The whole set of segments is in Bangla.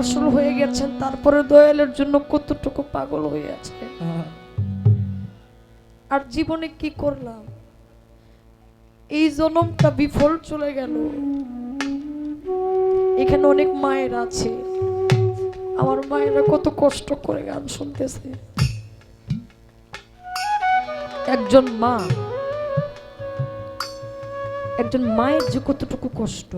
আসল হয়ে গেছেন, তারপরে দয়ালের জন্য কতটুকু পাগল হয়ে আছে। আর জীবনে কি করলাম? এই জনমটা বিফল চলে গেল। এখানে অনেক মায়ের আছে। আমার মায়েরা কত কষ্ট করে গান শুনতেছে। একজন মা, একজন মায়ের যে কতটুকু কষ্ট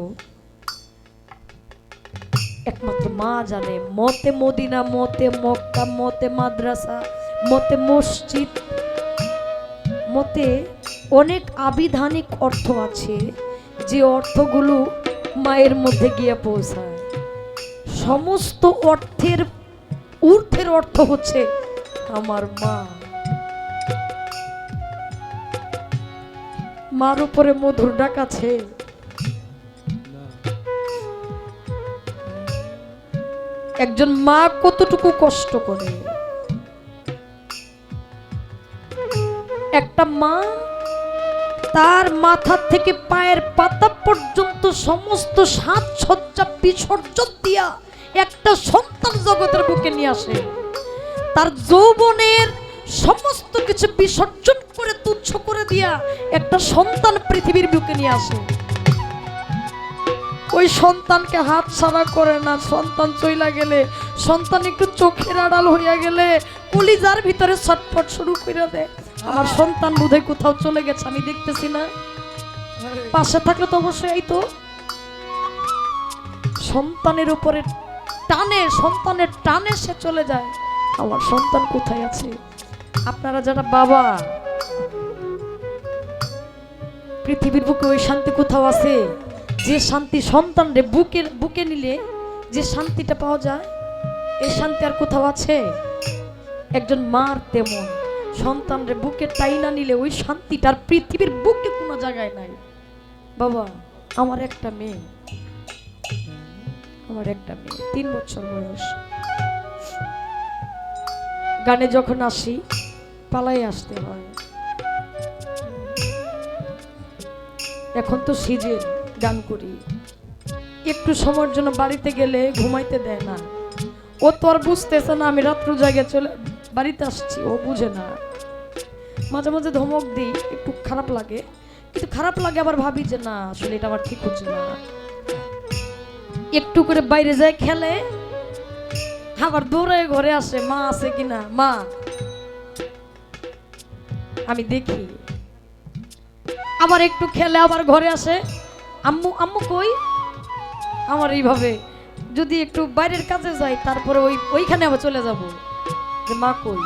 একমাত্র মা জানে। মতে মদিনা, মতে মক্কা, মতে মাদ্রাসা, মতে মসজিদ, মতে অনেক আবিধানিক অর্থ আছে যে অর্থগুলো মায়ের মধ্যে গিয়ে পৌঁছায়। সমস্ত অর্থের, ঊর্ধ্বের অর্থ হচ্ছে আমার মা। মার উপরে মধুর ডাক আছে। একজন মা কতটুকু কষ্ট করে? একটা মা তার মাথা থেকে পায়ের পাতা পর্যন্ত সমস্ত সাজসজ্জা বিসর্জন দিয়া একটা সন্তান জগতের বুকে নিয়ে আসে। তার যৌবনের সমস্ত কিছু বিসর্জন করে তুচ্ছ করে দিয়া একটা সন্তান পৃথিবীর বুকে নিয়ে আসে। ওই সন্তানকে হাত ছাড়া করে না, সন্তান চইলা গেলে, সন্তান একটু চোখের আড়াল হইয়া গেলে কলিজার ভিতরে ছটফট শুরু করে দেয়। আমার সন্তান বোধহয় কোথাও চলে গেছে, আমি দেখতেছি না। পাশে থাকলে তো অবশ্যই এই তো সন্তানের উপরে টানে, সন্তানের টানে সে চলে যায়। আমার সন্তান কোথায় আছে? আপনারা যারা বাবা, পৃথিবীর বুকে ওই শান্তি কোথাও আছে? যে শান্তি সন্তান রে বুকের বুকে নিলে যে শান্তিটা পাওয়া যায় এই শান্তি আর কোথাও আছে? একজন মার তেমন। সন্তান রে, বুকে টাইনা নিলে ওই শান্তিটার পৃথিবীর বুকে কোনো জায়গায় নাই। বাবা, আমার একটা মেয়ে। আমার একটা মেয়ে, তিন বছর বয়স। গানে যখন আসি পালাই আসতে হয়। এখন তো সিজন গান করি। একটু সময়ের জন্য বাড়িতে গেলে ঘুমাইতে দেয় না। ও তো আর বুঝতেছে না, আমি রাত্র জায়গায় চলে বাড়িতে আসছি, ও বুঝে না। মাঝে মাঝে ধমক দিই, একটু খারাপ লাগে। কিন্তু খারাপ লাগে আবার ভাবি যে, না, আসলে এটা আমার ঠিক হচ্ছে না। একটু করে বাইরে যায় খেলে, আবার দৌড়ে ঘরে আসে, মা আছে কিনা মা। আমি দেখি। আবার একটু খেলে, আবার ঘরে আসে। আম্মু আম্মু কই? আমার এইভাবে যদি একটু বাইরের কাজে যাই, তারপরে ওই, ওইখানে আবার চলে যাব। যে মা কই?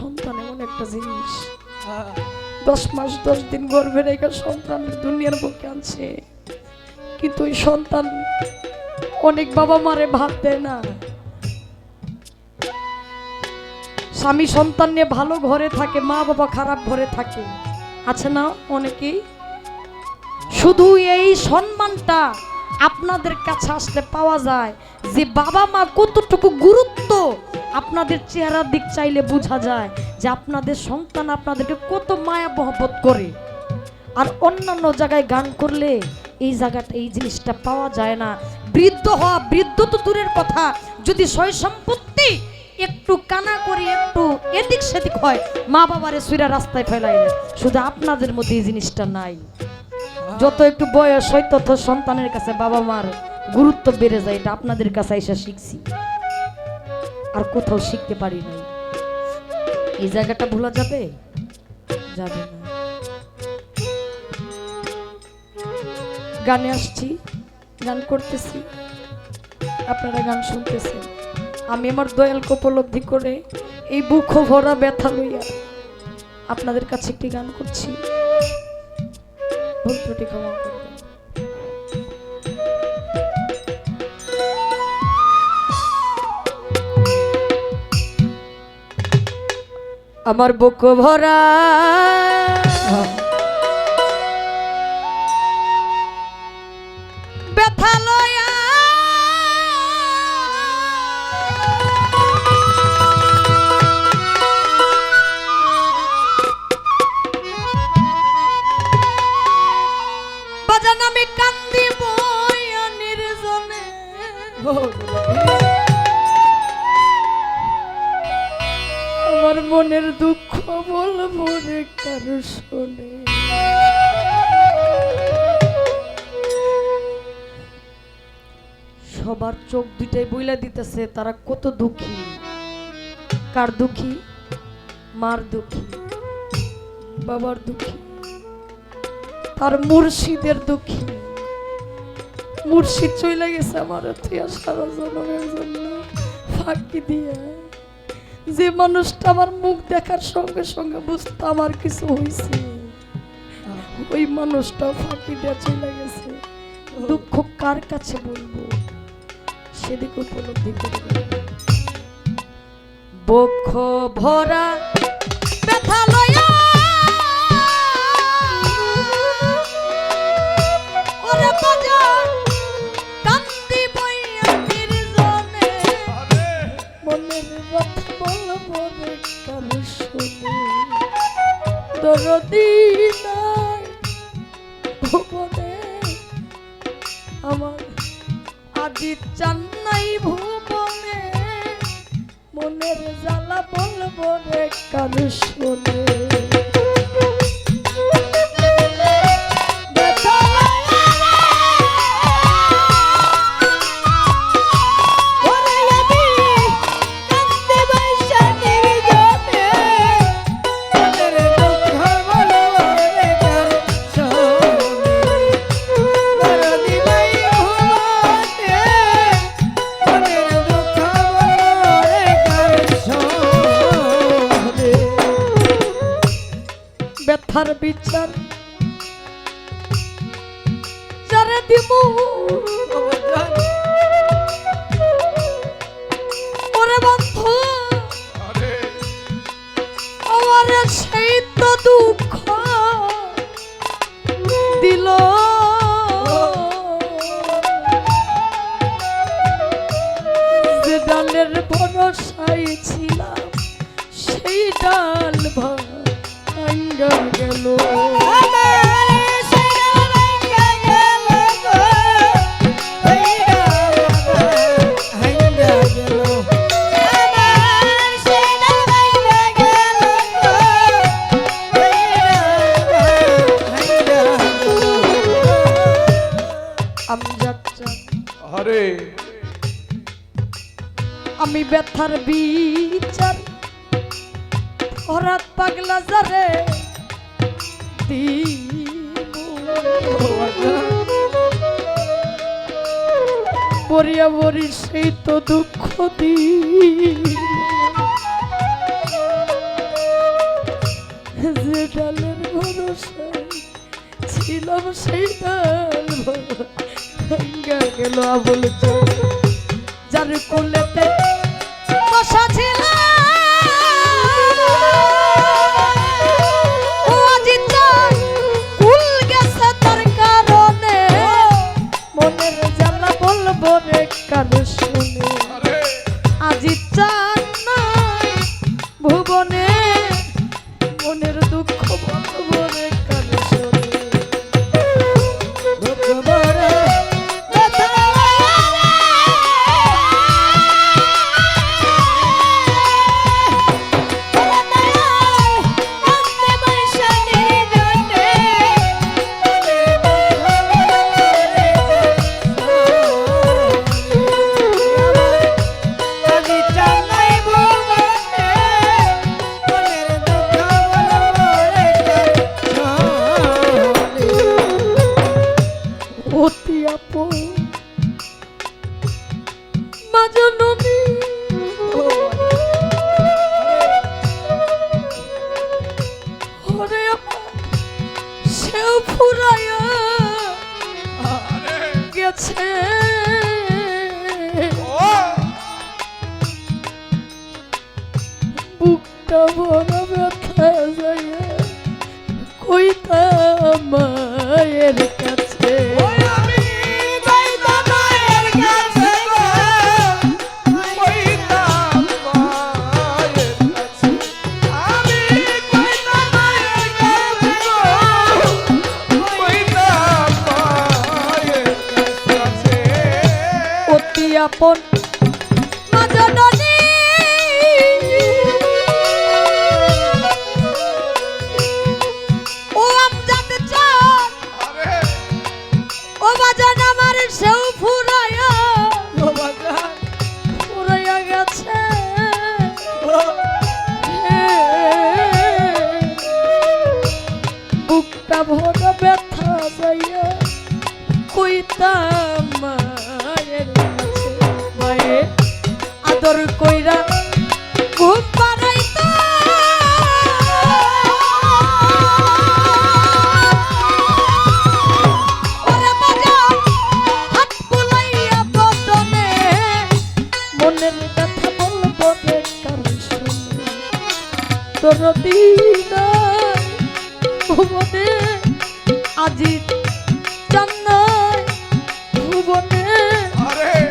সন্তান এমন একটা জিনিস। দশ মাস, দশ দিন গর্ভে রেখে সন্তান দুনিয়ার বুকে আনছে। কিন্তু ওই সন্তান অনেক বাবা মারে ভাত দেয় না। স্বামী সন্তান নিয়ে ভালো ঘরে থাকে, মা বাবা খারাপ ঘরে থাকে। আছে না অনেকেই? শুধু এই সম্মানটা আপনাদের কাছে আসলে পাওয়া যায় যে বাবা মা কতটুকু গুরুত্ব আপনাদের চেহারার দিক চাইলে বোঝা যায় যে আপনাদের সন্তান আপনাদেরকে কত মায়া মহব্বত করে। আর অন্যান্য জায়গায় গান করলে এই জায়গাটা এই জিনিসটা পাওয়া যায় না। বৃদ্ধ হওয়া, বৃদ্ধ তো দূরের কথা। যদি সয় সম্পত্তি একটু কানা করে, একটু এদিক সেদিক হয়, মা বাবারে সুইরা রাস্তায় ফেলাই দেয়। শুধু আপনাদের মধ্যে এই জিনিসটা নাই। যত একটু বয়স হয়, তত সন্তানের কাছে বাবা মার গুরুত্ব বেড়ে যায়। এটা আপনাদের কাছে এসে শিখছি। আর কোথাও শিখতে পারি নাই। এই জায়গাটা ভোলা যাবে? যাবে না। গানে আসছি, গান করতেছি। আপনারা গান শুনতেছেন। আমি আমার দয়ালকে উপলব্ধি করে এই বুক ভরা ব্যথা লইয়া আপনাদের কাছে একটি গান করছি। ভুল ত্রুটি ক্ষমা করবেন আমার বুক ভরা। বইলা তারা কত দুঃখী। কার দুঃখী? মার দুঃখী। বাবার দুঃখী। তার মুর্শিদের দুঃখী। মুর্শিদ চলে গেছে আমার সারা জনমের জন্য। ফাঁকি দিয়ে। যে মানুষটা আমার মুখ দেখার সঙ্গে সঙ্গে বুঝতে আমার কিছু হয়েছে ওই মানুষটা ফাঁকি দিয়ে চলে গেছে। দুঃখ কার কাছে বলব? সেদিকে উপলব্ধি করবে? বক্ষ ভরা ব্যথা লয়া। আমার চান্নাই ভুবনে মনের জ্বালা বলব রে কারও শুনে। ব্যথার বিচার। যারে দিব ওরে বন্ধু আমার সেই তো দুঃখ দিল। যে ডালের ভরসায় ছিলাম সেই ডাল ভাঙ্গা গেল আমি ব্যথার বিচার বরিয়া মরি সেই তো দুঃখ দিল যে ছিলাম সেই ডাল গেল আবুল যার কোলেতে ছিল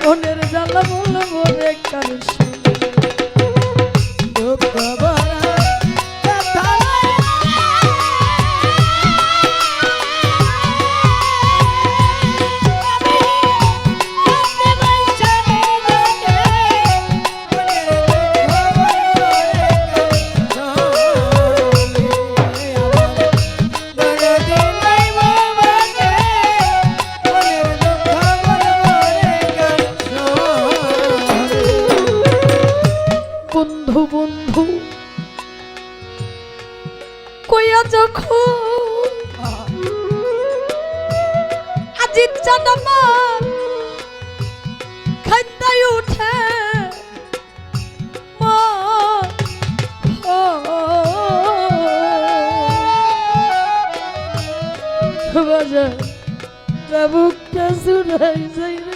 মনের জ্বালা বলব রে কাল দুঃখ যখন আজিত জানামার খান্দায় উঠে বাজার বুকটা সুরাই যাই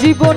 জীবন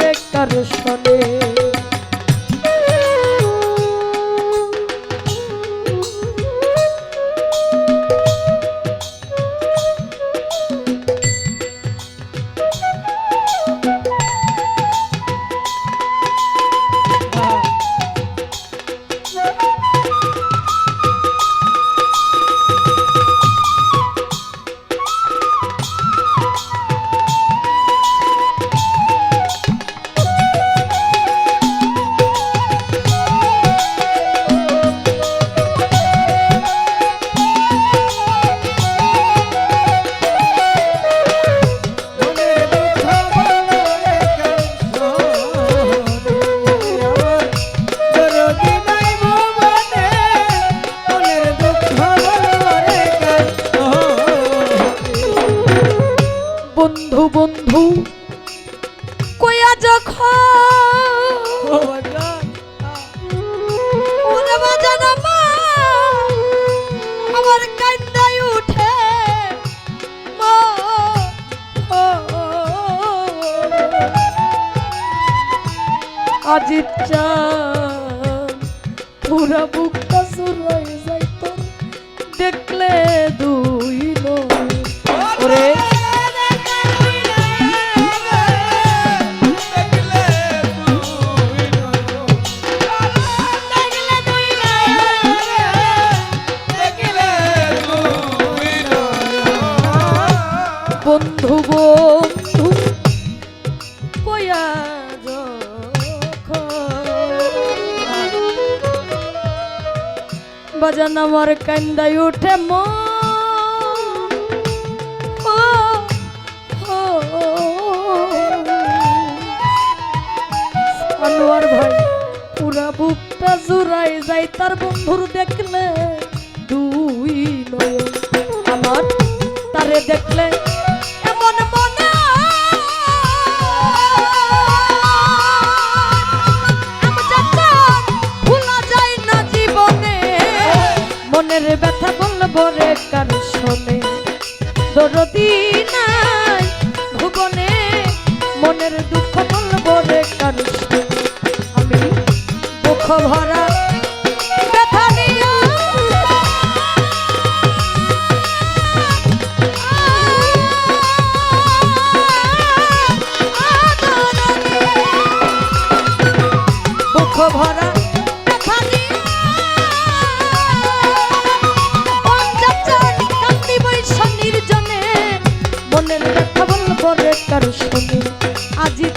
দর্শন মন আমার কান্দাই উঠে আনোয়ার ভাই, পুরা বুকটা জুড়াই যায়, তার বন্ধুর দেখলে দুই নয় আমার তারে দেখলে খবরে কার শোনে? দরদি নাই ভুবনে মনের দুঃখ বলবরে কার শোনে? আমি দুঃখ ভরা করে কারও সঙ্গে। আজি